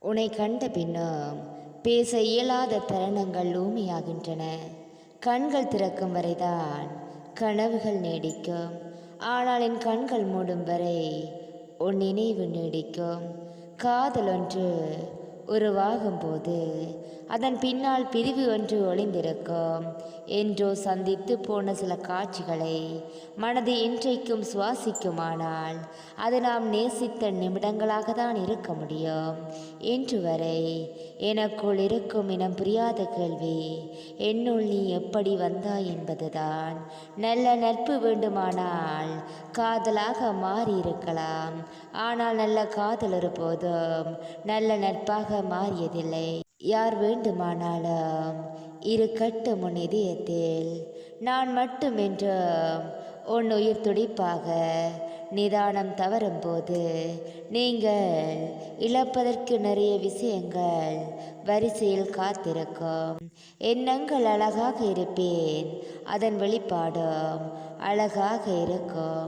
உன்னை கண்ட பின்னும் பேச இயலாத தருணங்கள் ஊமையாகின்றன. கண்கள் திறக்கும் வரைதான் கனவுகள் நீடிக்கும். ஆனால் என் கண்கள் மூடும் வரை உன் நினைவு நீடிக்கும். காதல் ஒன்று உருவாகும் போது அதன் பின்னால் பிரிவு ஒன்று ஒளிந்திருக்கும். என்றோ சந்தித்து போன சில காட்சிகளை மனது இன்றைக்கும் சுவாசிக்குமானால் அது நாம் நேசித்த நிமிடங்களாக தான் இருக்க முடியும். இன்று வரை எனக்குள் இருக்கும் இனம் புரியாத கேள்வி என்னுள் நீ எப்படி வந்தாய் என்பதுதான். நல்ல நட்பு வேண்டுமானால் காதலாக மாறி இருக்கலாம் ஆனால் நல்ல காதல் ஒருபோதும் நல்ல நட்பாக மாறியதில்லை. யார் வேண்டுமானாலும் இரு கட்டும் உன் இதயத்தில் நான் மட்டும் என்றும் உன் உயிர் துடிப்பாக நிதானம் தவறும் போது நீங்கள் இழப்பதற்கு நிறைய விஷயங்கள் வரிசையில் காத்திருக்கும். எண்ணங்கள் அழகாக இருப்பேன். அதன் வெளிப்பாடும் அழகாக இருக்கும்.